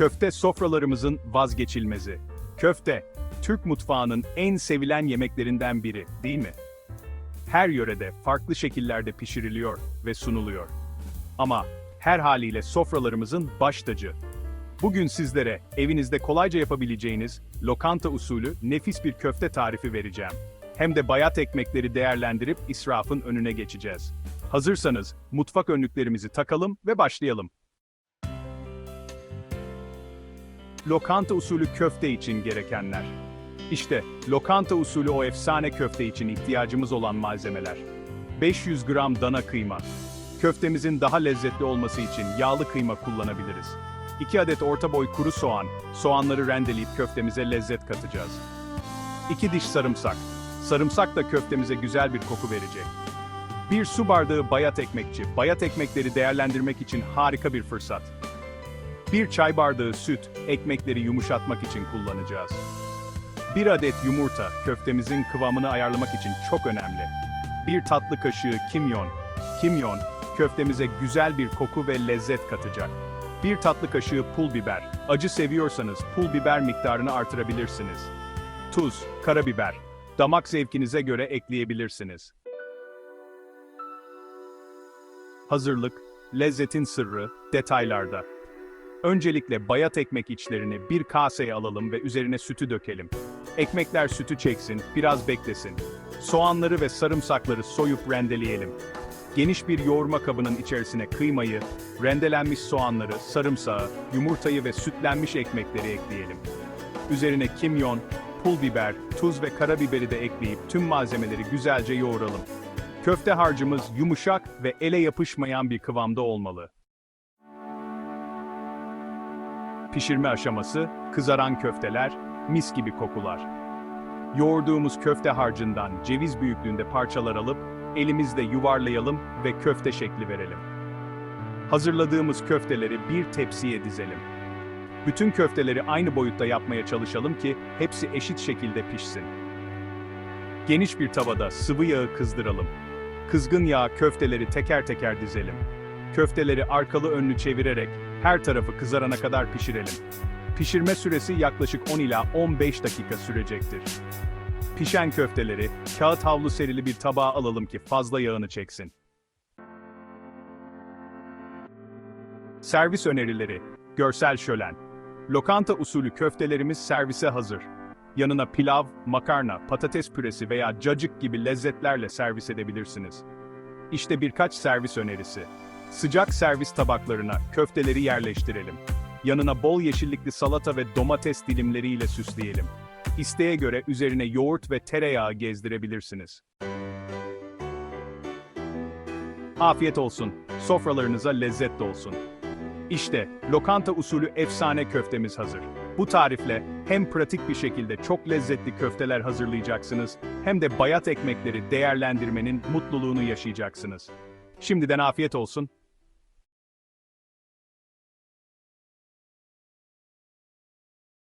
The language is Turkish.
Köfte sofralarımızın vazgeçilmezi. Köfte, Türk mutfağının en sevilen yemeklerinden biri, değil mi? Her yörede farklı şekillerde pişiriliyor ve sunuluyor. Ama her haliyle sofralarımızın baş tacı. Bugün sizlere evinizde kolayca yapabileceğiniz lokanta usulü nefis bir köfte tarifi vereceğim. Hem de bayat ekmekleri değerlendirip israfın önüne geçeceğiz. Hazırsanız mutfak önlüklerimizi takalım ve başlayalım. Lokanta usulü köfte için gerekenler. İşte lokanta usulü o efsane köfte için ihtiyacımız olan malzemeler. 500 gram dana kıyma. Köftemizin daha lezzetli olması için yağlı kıyma kullanabiliriz. 2 adet orta boy kuru soğan, soğanları rendeleyip köftemize lezzet katacağız. 2 diş sarımsak. Sarımsak da köftemize güzel bir koku verecek. Bir su bardağı bayat ekmekçi. Bayat ekmekleri değerlendirmek için harika bir fırsat. Bir çay bardağı süt, ekmekleri yumuşatmak için kullanacağız. Bir adet yumurta, köftemizin kıvamını ayarlamak için çok önemli. Bir tatlı kaşığı kimyon. Kimyon, köftemize güzel bir koku ve lezzet katacak. Bir tatlı kaşığı pul biber. Acı seviyorsanız pul biber miktarını artırabilirsiniz. Tuz, karabiber. Damak zevkinize göre ekleyebilirsiniz. Hazırlık, lezzetin sırrı, detaylarda. Öncelikle bayat ekmek içlerini bir kaseye alalım ve üzerine sütü dökelim. Ekmekler sütü çeksin, biraz beklesin. Soğanları ve sarımsakları soyup rendeleyelim. Geniş bir yoğurma kabının içerisine kıymayı, rendelenmiş soğanları, sarımsağı, yumurtayı ve sütlenmiş ekmekleri ekleyelim. Üzerine kimyon, pul biber, tuz ve karabiberi de ekleyip tüm malzemeleri güzelce yoğuralım. Köfte harcımız yumuşak ve ele yapışmayan bir kıvamda olmalı. Pişirme aşaması, kızaran köfteler, mis gibi kokular. Yoğurduğumuz köfte harcından ceviz büyüklüğünde parçalar alıp elimizle yuvarlayalım ve köfte şekli verelim. Hazırladığımız köfteleri bir tepsiye dizelim. Bütün köfteleri aynı boyutta yapmaya çalışalım ki hepsi eşit şekilde pişsin. Geniş bir tavada sıvı yağı kızdıralım. Kızgın yağa köfteleri teker teker dizelim. Köfteleri arkalı önlü çevirerek her tarafı kızarana kadar pişirelim. Pişirme süresi yaklaşık 10 ila 15 dakika sürecektir. Pişen köfteleri kağıt havlu serili bir tabağa alalım ki fazla yağını çeksin. Servis önerileri, görsel şölen. Lokanta usulü köftelerimiz servise hazır. Yanına pilav, makarna, patates püresi veya cacık gibi lezzetlerle servis edebilirsiniz. İşte birkaç servis önerisi. Sıcak servis tabaklarına köfteleri yerleştirelim. Yanına bol yeşillikli salata ve domates dilimleriyle süsleyelim. İsteğe göre üzerine yoğurt ve tereyağı gezdirebilirsiniz. Afiyet olsun, sofralarınıza lezzet dolsun. İşte, lokanta usulü efsane köftemiz hazır. Bu tarifle hem pratik bir şekilde çok lezzetli köfteler hazırlayacaksınız, hem de bayat ekmekleri değerlendirmenin mutluluğunu yaşayacaksınız. Şimdiden afiyet olsun.